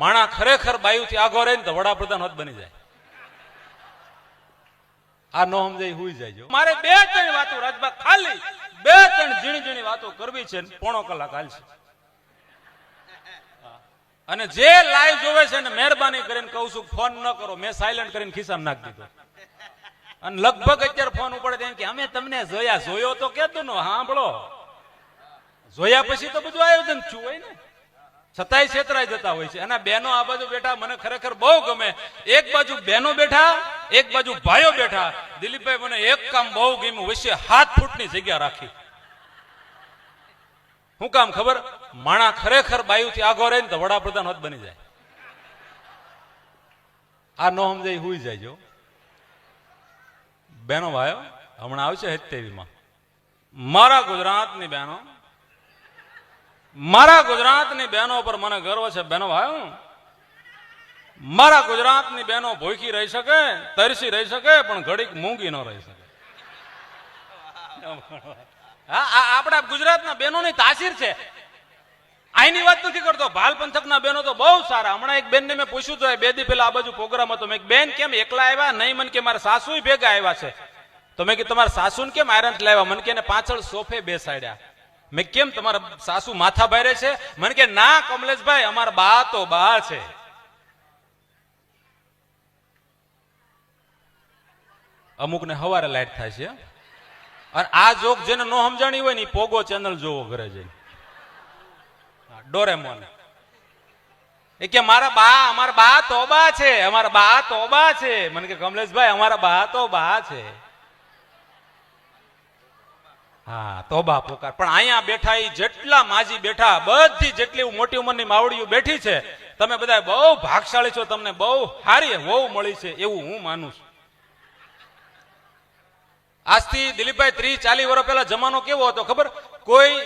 માણા ખરેખર બાયુથી આગો રહે ને તો વડાપ્રધાન હોત બની જાય. આ નો સમજાય, હુઈ જાય મારે બે ત્રણ વાતો રાજભા ખાલી, બે ત્રણ ઝીણી ઝીણી વાતો કરવી છે પોણો કલાક હાલશે. અને જે લાઈવ જોવે છે ને મહેરબાની કરીને કહું છું ફોન ન કરો, મેં સાયલન્ટ કરીને ખિસ્સામાં નાખી દીધો. અને લગભગ અત્યારે ફોન ઉપડે એમ કે, અમે તમને જોયા, જોયો તો કેતું નો સાંભળો. જોયા પછી તો બધું આયોજન છું હોય ને. છતાંય છેતરાઈ જતા હોય છે. અને બહેનો આ બાજુ બેઠા, મને ખરેખર બહુ ગમે. એક બાજુ બહેનો બેઠા, એક બાજુ ભાઈઓ બેઠા. દિલીપભાઈ મને એક કામ બહુ ગમ્યું, વચ્ચે હાથ ફૂટની જગ્યા રાખી. શું કામ ખબર? માણા ખરેખર બાયુથી આગો રહે ને તો વડાપ્રધાન હોત બની જાય. આ નો સમજાય, હુઈ જાય જો. બહેનો ભાઈઓ, હમણાં આવશે હેતેવીમાં મારા ગુજરાતની બહેનો મારા ગુજરાતની બહેનો પર મને ગર્વ છે. બહેનો ભાઈ મારા ગુજરાતની બહેનો ભૂખી રહી શકે, તરસી રહી શકે, પણ ઘડીક મૂંગી ન રહી શકે. હા આપણા ગુજરાતના બહેનોની તાસીર છે. આઈની વાત નથી કરતો. ભાલ પંથકના બહેનો તો બહુ સારા. હમણાં એક બેનને મેં પૂછ્યું તો બે દી પેલા આ બાજુ પ્રોગ્રામ હતો. મેં બેન, કેમ એકલા આવ્યા? નહીં, મને કે મારા સાસુ ભેગા આવ્યા છે. તો મેં કીધું, તમારા સાસુને કેમ આયરન લાવ્યા? મને કે પાછળ સોફે બેસાડ્યા. મેં કેમ તમારા સાસુ માથા ભારે છે? મને કે, ના, કમલેશભાઈ, અમારા બા તો બા છે. અમુકને હવારે લાઈટ થાય છે અને આ જોક જેને નો સમજાણી હોય ને પોગો ચેનલ જોવો ઘરે જઈને. ડોરેમોન. એ કે, મારા બા, અમારા બા તોબા છે, અમારા બા તોબા છે. મને કે, કમલેશભાઈ, અમારા બા તો બા છે. હા તોબા પોકાર. પણ અહીંયા બેઠા એ જેટલા માજી બેઠા, બધી જેટલી મોટી ઉંમરની માવડીઓ બેઠી છે, તમે બધા બહુ ભાગશાળી છો, તમને બહુ સારી વહુ મળી છે, એવું હું માનું છું. આજથી દિલીપભાઈ ત્રીસ ચાલી વર્ષ પહેલા જમાનો કેવો હતો, ખબર? કોઈ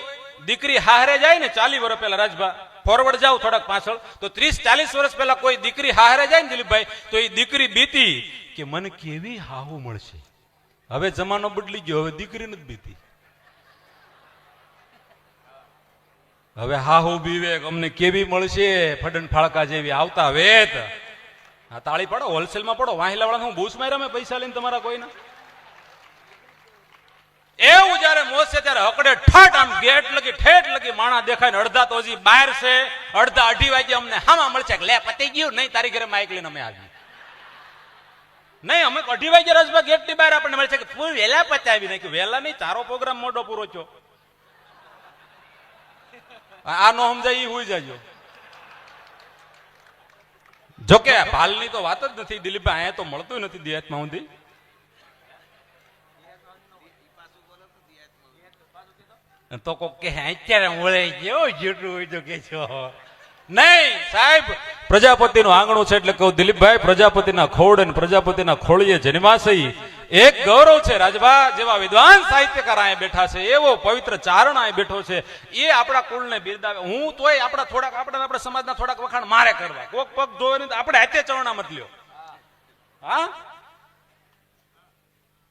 દીકરી હારે જાય ને ચાલી વર્ષ પહેલા, રાજભા ફોરવર્ડ જાવ થોડાક પાછળ, તો ત્રીસ ચાલીસ વર્ષ પહેલા કોઈ દીકરી હારે જાય ને દિલીપભાઈ, તો એ દીકરી બીતી કે મને કેવી હાહુ મળશે? હવે જમાનો બદલી ગયો, હવે દીકરી નથી બીતી. હવે હાહુ વિવેક અમને કેવી મળશે? ફડન ફાળકા જેવી આવતા વેત. હા તાળી પડો, હોલસેલમાં પડો. વાહિલા વાળા હું બૂસ માર્યા પૈસા લઈને તમારા કોઈના? એવું જયારે મોસે ત્યારે હકડે ઠાટ આમ ગેટ લગી, ઠેઠ લગી માણા દેખાય ને અડધા તો હજી બહાર છે. અડધા અઢી વાગે અમને હામાં મળશે. લે, પતી ગયું. નહીં, તારી ઘરે માઇક લઈને અમે આવી નહીં, અમે અઢી વાગે રસભા ગેટની બહાર આપણને મળશે કે તું વહેલા પતાવી નાખ્યું. વહેલા નહીં, તારો પ્રોગ્રામ મોટો પૂરો થયો. આ નો સમજાય એ હોય જાજો. જોકે ભાલની તો વાત જ નથી. દિલીપભાઈ અહીંયા તો મળતું નથી દિયાતમાં ઊંધી તો કોક કે અત્યારે મળે કેવો જેટલું હોય તો કે છો નહીં, સાહેબ, પ્રજાપતિનું આંગણું છે એટલે કહું, દિલીપભાઈ, પ્રજાપતિના ખોડ અને પ્રજાપતિના ખોળીએ જન્માશય. એક ગૌરવ છે રાજભા, જેવા વિદ્વાન સાહિત્યકાર અહીંયા બેઠા છે, એવો પવિત્ર ચારણ અહીં બેઠો છે. એ આપણા કુળને બિરદાવે. હું તોય આપણા થોડાક આપણા આપણા સમાજના થોડાક વખાણ મારે કરવા. કોક પગ ધોવે નહીં આપણે હાથે ચરણા મત લ્યો. હા?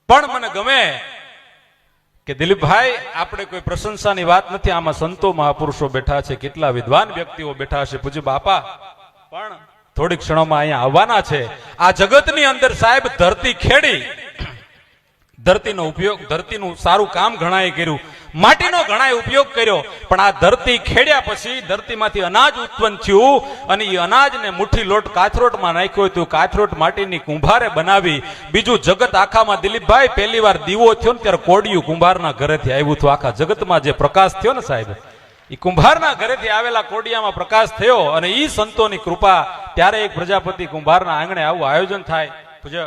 પણ મને ગમે કે દિલીપભાઈ, આપણે કોઈ પ્રશંસાની વાત નથી. આમાં સંતો મહાપુરુષો બેઠા છે, કેટલા વિદ્વાન વ્યક્તિઓ બેઠા છે. પૂજ્ય બાપા, પણ થોડીક ક્ષણોમાં અહીંયા આવવાના છે. આ જગતની અંદર સાહેબ ધરતી ખેડી. ધરતીનો ઉપયોગ, ધરતીનું સારું કામ ઘણાએ કર્યું. માટીનો ઘણાએ ઉપયોગ કર્યો, પણ આ ધરતી ખેડ્યા પછી ધરતીમાંથી અનાજ ઉત્પન્ન થયું અને એ અનાજને મુઠ્ઠી લોટ કાથરોટમાં નાખ્યો હતું કાથરોટ માટીની કુંભારે બનાવી. બીજું જગત આખામાં દિલીપભાઈ પહેલી વાર દીવો થયો ને ત્યારે કોડિયું કુંભારના ઘરેથી આવ્યું હતું. આખા જગતમાં જે પ્રકાશ થયો ને સાહેબ, એ કુંભારના ઘરેથી આવેલા કોડિયામાં પ્રકાશ થયો અને એ સંતોની કૃપા, ત્યારે એક પ્રજાપતિ કુંભારના આંગણે આવું આયોજન થાય. પૂજ્ય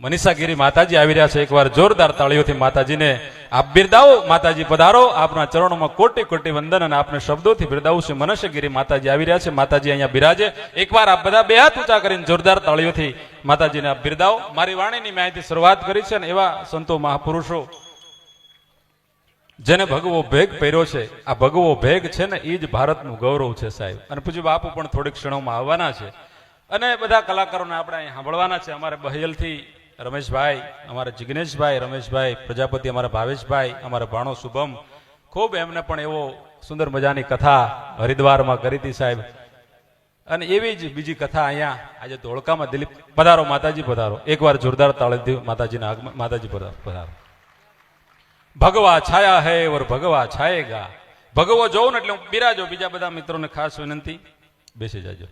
મનીષાગીરી માતાજી આવી રહ્યા છે. એકવાર જોરદાર તાળીઓથી માતાજીને આપ બિરદાવો. માતાજી પધારો. આપના ચરણોમાં કોટી કોટી વંદન અને આપને શબ્દોથી બિરદાવું છે. મનસ્યગીરી માતાજી આવી રહ્યા છે. માતાજી અહીંયા બિરાજે. એકવાર આપ બધા બે હાથ ઊંચા કરીને જોરદાર તાળીઓથી માતાજીને આપ બિરદાવો. મારી વાણીની મેં શરૂઆત કરી છે ને એવા સંતો મહાપુરુષો જેને ભગવો ભેગ પહેર્યો છે. આ ભગવો ભેગ છે ને એ જ ભારતનું ગૌરવ છે સાહેબ. અને પૂજ્ય બાપુ પણ થોડીક ક્ષણોમાં આવવાના છે. અને બધા કલાકારોને આપણે અહીં સાંભળવાના છે. અમારે બહેલથી રમેશભાઈ, અમારા જિગ્નેશભાઈ, રમેશભાઈ, પ્રજાપતિ, અમારા ભાવેશભાઈ, અમારા ભાણો શુભમ, ખૂબ એમને પણ એવો સુંદર મજાની કથા હરિદ્વારમાં કરી હતી સાહેબ. અને એવી જ બીજી કથા અહીંયા, આજે ધોળકામાં દિલીપ પધારો, માતાજી પધારો. એકવાર જોરદાર તાળીથી માતાજીના આગમન માતાજી પધારો પધારો. ભગવા છાયા હે ઓર ભગવા છાયેગા. ભગવો જોઉં ને એટલે હું બિરાજો બીજા બધા મિત્રોને ખાસ વિનંતી. બેસી જાજો.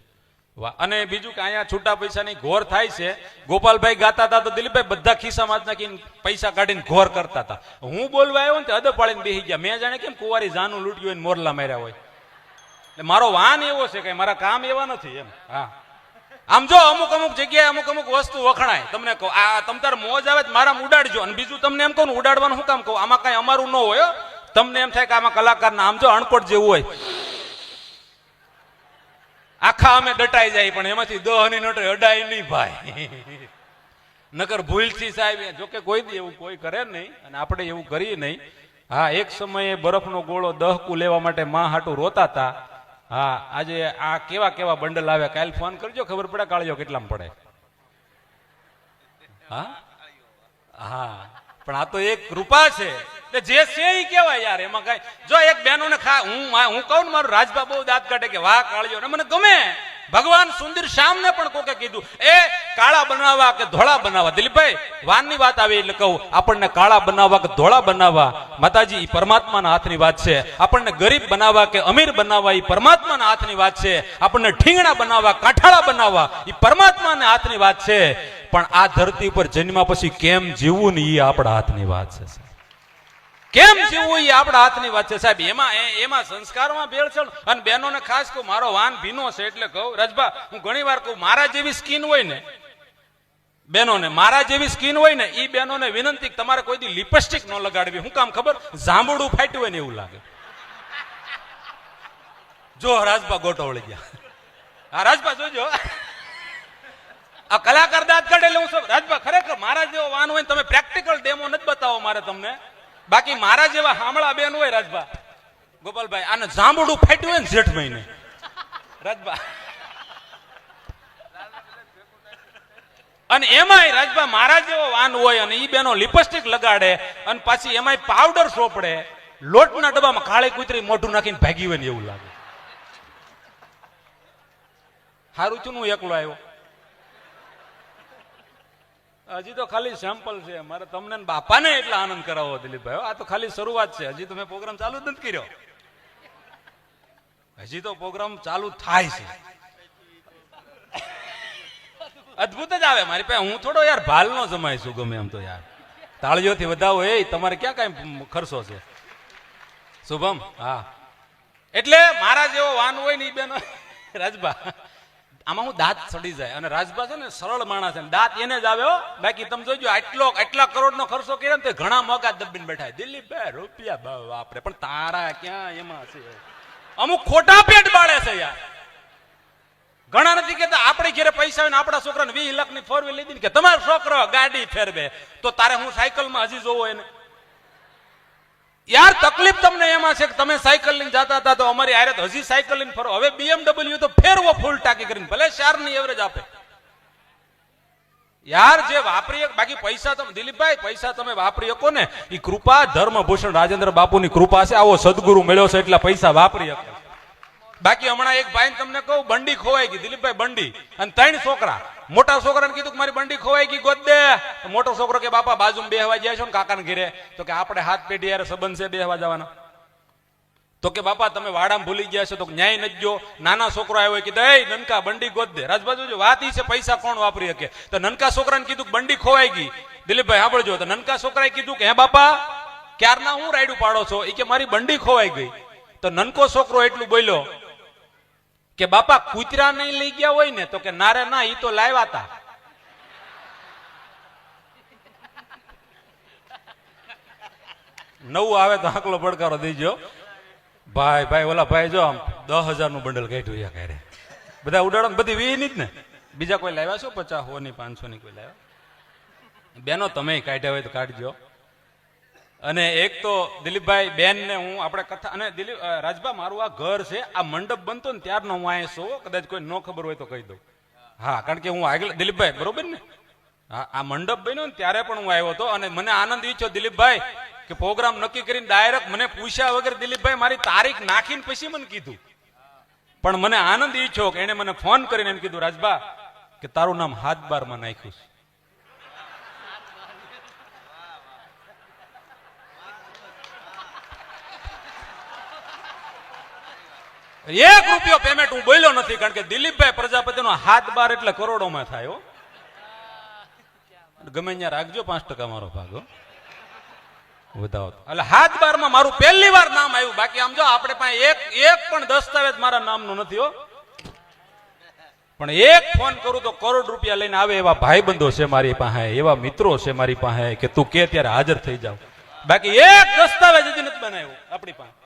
અને બીજું કે અહીંયા છૂટા પૈસાની ઘોર થાય છે. ગોપાલભાઈ ગાતા હતા તો દિલીપભાઈ બધા ખિસ્સામાં નાખીને પૈસા કાઢીને ઘોર કરતા હતા. હું બોલવા આવ્યો ને તે અદબ પાડીને બેસી ગયા. મેં જાણે કેમ કુંવારી જાનું લૂંટ્યું હોય મોરલા માર્યા હોય. એટલે મારો વાન એવો છે કે મારા કામ એવા નથી એમ. હા. આમ જો અમુક અમુક જગ્યાએ અમુક અમુક વસ્તુ વખણાય. તમને કહું, આ તમ તાર મોજ આવે મારા ઉડાડજો. અને બીજું તમને એમ કહું ઉડાડવાનું શું કામ કહું? આમાં કઈ અમારું ન હોય તમને એમ થાય કે આમાં કલાકારના, આમ જો અણકોટ જેવું હોય. આખા અમે દટાઈ જાય, પણ એમાંથી દહની નોટ અડાય નહીં ભાઈ. નકર ભૂલથી સાહેબ જોકે કોઈ દી એવું કોઈ કરે નહીં, અને આપણે એવું કરીએ નહીં. હા, એક સમયે બરફનો ગોળો દહકુ લેવા માટે માં હાટું રોતા હતા હા, આજે આ કેવા કેવા બંડલ આવ્યા, કાલ ફોન કરજો, ખબર પડે કાળિયો કેટલામાં પડે. હા? હા, પણ આ તો એક કૃપા છે. જે છે એ કેવાય યાર, એમાં કઈ. જો એક બહેનો ને ખા હું હું કહું મારું રાજભા બહુ દાંત કાઢે કે વાહ કાળજો ને મને ગમે. ભગવાન સુંદર શ્યામ ને પણ કોકે કીધું, એ, કાળા બનાવવા કે ધોળા બનાવવા? દિલીપભાઈ, વાનની વાત આવી એટલે કહું, આપણને કાળા બનાવવા કે ધોળા બનાવવા? માતાજી એ પરમાત્માના હાથની વાત છે. આપણને ગરીબ બનાવવા કે અમીર બનાવવા એ પરમાત્માના હાથની વાત છે. આપણને ઠીંગણા બનાવવા, કાંઠાળા બનાવવા એ પરમાત્માના હાથની વાત છે. પણ આ ધરતી ઉપર જન્મ પછી કેમ જીવવું ને એ આપણા હાથની વાત છે. કેમ જીવવું એ આપણા હાથની વાત છે. સાહેબ, એમાં એમાં સંસ્કારમાં ભેળસેળ અને બહેનોને ખાસ કહું, મારો વાન ભીનો છે એટલે કહું, રજભા, હું ઘણી વાર કહું, મારા જેવી સ્કીન હોય ને, બહેનોને, મારા જેવી સ્કીન હોય ને એ બહેનોને વિનંતી તમારે કોઈ દી લિપસ્ટિક ન લગાડવી. હું કામ ખબર? જાંબુડું ફાટ્યું હોય ને એવું લાગે. જો રાજભા ગોટોળી ગયા. હા, રાજભા જોજો. આ કલાકાર દાદ કાઢે એટલે હું રાજભા ખરેખર મારા જેવો વાન હોય તમે પ્રેક્ટિકલ ડેમો નથી બતાવો મારે તમને. બાકી મારા જેવા હામળા બેન હોય રાજભા. ગોપાલભાઈ, આને જાંબુડું ફાટ્યું હોય ને જેઠ મહિને. રાજભા. અને એમાંય રાજભા મારા જેવો વાન હોય અને ઈ બેનો લિપસ્ટિક લગાડે અને પાછી એમાંય પાવડર સોપડે. લોટના ડબ્બામાં કાળી કૂતરી મોઢું નાખીને ભાગી હોય ને એવું લાગે. હારું છું હું એકલો આવ્યો. હજી તો ખાલી સેમ્પલ છે. મારે તમને બાપાને એટલા આનંદ કરાવો દિલીપભાઈ. આ તો ખાલી શરૂઆત છે. હજી તો મેં પ્રોગ્રામ ચાલુ જ નથી કર્યો. હજી તો પ્રોગ્રામ ચાલુ થાય છે. અદભુત જ આવે. મારી પાસે હું થોડો યાર ભાલ નો જમાય છું, ગમે એમ તો યાર. તાળીઓથી વધાવો એ, તમારે ક્યાં કઈ ખર્ચો છે? શુભમ, હા. એટલે મારા જેવો વાન હોય ને એ બેનો રાજભા. આમાં હું દાંત સડી જાય અને રાજભા છે ને સરળ માણસ છે દાંત એને જ આવ્યો બાકી તમે જોજો, આટલો આટલા કરોડનો ખર્ચો કર્યો ને તે ઘણા મોગા દબીને બેઠા દિલીપભાઈ રૂપિયા ભાવ વાપરે પણ તારા ક્યાં એમાં છે? અમુક ખોટા પેટ બાળે છે યાર. ઘણા નથી કેતા આપણે ઘેરે પૈસા હોય ને આપણા છોકરાને વીસ લાખની ફોર વ્હીલ લીધી ને કે તમારો છોકરો ગાડી ફેરવે, તો તારે હું સાયકલમાં હજી જોવો એને? યાર, તકલીફ તમને એમાં છે કે તમે સાયકલ લઈને જતા હતા તો અમારી આયરત હજી સાયકલ લઈને ફરો. હવે BMW તો ફેરવો ફૂલ ટાંકી કરીને, ભલે ચારની એવરેજ આપે. યાર, જે વાપરી બાકી પૈસા તમે દિલીપભાઈ, પૈસા તમે વાપરી શકો ને. એ કૃપા, ધર્મભૂષણ રાજેન્દ્ર બાપુની કૃપા છે. આવો સદગુરુ મળ્યો છે એટલા પૈસા વાપરી શકો. બાકી હમણાં એક ભાઈ તમને કહું, બંડી ખોવાઈ ગઈ, દિલીપભાઈ બંડી. અને ત્રણ છોકરા. મોટા છોકરાને કીધું કે મારી બંડી ખોવાઈ ગઈ, ગોદ દે. મોટો છોકરો કે, બાપા, બાજુમાં બેહવા જાય છો ને કાકાને ઘીરે? તો કે, આપણે હાથ પેઢી યાર, સંબંધ છે બેહવા જવાના. તો કે, બાપા, તમે વાડામાં ભૂલી ગયા છો, તો ન્યાય નથી જો નાના છોકરો આવ્યો કે એ નનકા, બંડી ગોદ દે. રાજબાજુ વાત ઈ છે, પૈસા કોણ વાપરી શકે? તો નનકા છોકરાને કીધું કે, બંડી ખોવાઈ ગઈ. દિલીપભાઈ, સાંભળજો. તો નનકા છોકરાએ કીધું કે, હે, બાપા, ક્યારના હું રાયડું પાડો છો? એ કે, મારી બંડી ખોવાઈ ગઈ. તો નનકો છોકરો એટલું બોલ્યો કે બાપા, કૂતરા નહીં લઈ ગયા હોય ને, તો કે નારે ના, ઈ તો લાવ્યા હતા નવું આવે તો આકલો પડકારો દેજો. ભાઈ ભાઈ, ઓલા ભાઈ જો આમ દસ હજારનું બંડલ કાઢ્યું યા ક્યારે બધા ઉડાડો બધી વી જ ને. બીજા કોઈ લાવ્યા છો? પચાસ હો ની પાંચસો ની કોઈ લાવ્યા? બેનો, તમે કાઢ્યા હોય તો કાઢજો. અને એક તો દિલીપભાઈ બેન ને હું આપણે કથા અને દિલીપ રાજભા, મારું આ ઘર છે, આ મંડપ બનતો ને ત્યારનો હું અહીંયા છો કદાચ કોઈ ન ખબર હોય તો કહી દઉં. હા, કારણ કે હું આગળ દિલીપભાઈ, બરોબર ને? હા, આ મંડપ બન્યો ને ત્યારે પણ હું આવ્યો હતો અને મને આનંદ ઈચ્છો દિલીપભાઈ, કે પ્રોગ્રામ નક્કી કરીને ડાયરેક્ટ મને પૂછ્યા વગર દિલીપભાઈ મારી તારીખ નાખીને પછી મને કીધું. પણ મને આનંદ ઈચ્છો કે એને મને ફોન કરીને એમ કીધું, રાજભા, કે તારું નામ હાથ બારમાં નાખ્યું છે. એક રૂપિયો પેમેન્ટ હું બોલ્યો નથી, કારણ કે દિલીપભાઈ પ્રજાપતિનો હાથ બાર એટલે કરોડોમાં થાય ગમે ત્યાં રાખજો, પાંચ ટકા મારો ભાગ વધાવો એટલે હાથ બારમાં મારું પહેલી વાર નામ આવ્યું. બાકી આમ જો, આપણે પાસે એક એક પણ દસ્તાવેજ મારા નામનો નથી, હો. પણ એક ફોન કરું તો કરોડ રૂપિયા લઈને આવે એવા ભાઈબંધો છે મારી પાસે, એવા મિત્રો છે મારી પાસે, કે તું કે ત્યારે હાજર થઈ જાવ. બાકી એક દસ્તાવેજ હજી નથી બનાવ્યો, આપણી પાસે.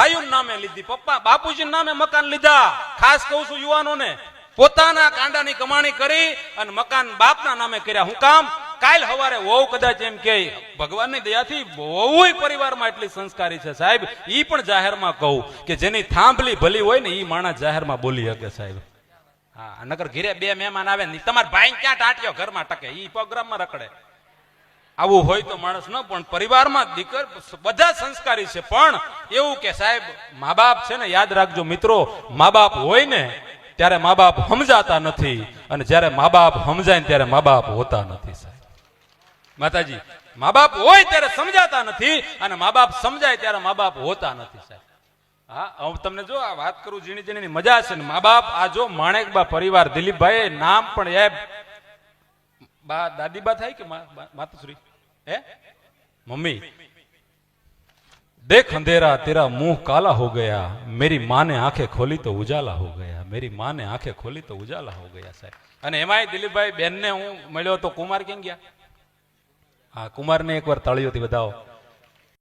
ભાઈઓ નામે લીધી, પપ્પા બાપુજી નામે મકાન લીધા. ખાસ કહું છું યુવાનોને, પોતાના કાંડાની કમાણી કરી અને મકાન બાપના નામે કર્યા. હું કામ? કાલ હવારે વહુ કદાચ એમ કે, ભગવાનની દયાથી બહુ પરિવારમાં એટલી સંસ્કારી છે સાહેબ. ઈ પણ જાહેરમાં કહું કે જેની થાંભલી ભલી હોય ને ઈ માણસ જાહેરમાં બોલી શકે સાહેબ. હા, નકર ઘીરે બે મહેમાન આવે ને તમારા ભાઈ ક્યાં ટાંટ્યો? ઘરમાં ટકે. ઈ પ્રોગ્રામમાં રખડે. આવું હોય તો માણસ ન, પણ પરિવારમાં દીકર બધા સંસ્કારી છે. પણ એવું કે સાહેબ મા બાપ છે ને, યાદ રાખજો મિત્રો મા બાપ હોય ને, ત્યારે મા બાપ સમજાતા નથી. અને જ્યારે મા બાપ સમજાય ત્યારે મા બાપ હોતા નથી, સાહેબ. માતાજી મા બાપ હોય ત્યારે સમજાતા નથી, અને મા બાપ સમજાય ત્યારે મા બાપ હોતા નથી, સાહેબ. હા, હું તમને જો આ વાત કરું ઝીણી ઝીણી મજા છે ને મા બાપ આ જો માણેકબા પરિવાર દિલીપભાઈ નામ પણ એ બા દાદીબા થાય કે માતુશ્રી? હે? મમ્મી. દેખ અંધેરા, તેરા મુંહ કાલા હો ગયા. મેરી માને આંખે ખોલી તો ઉજાલા હો ગયા. મેરી માને આંખે ખોલી તો ઉજાલા હો ગયા, સાહેબ. અને એમાંય દિલીપભાઈ, બેનને હું મળ્યો તો કુમાર કેમ ગયા? હા, કુમારને એકવાર તાળીઓથી બતાવો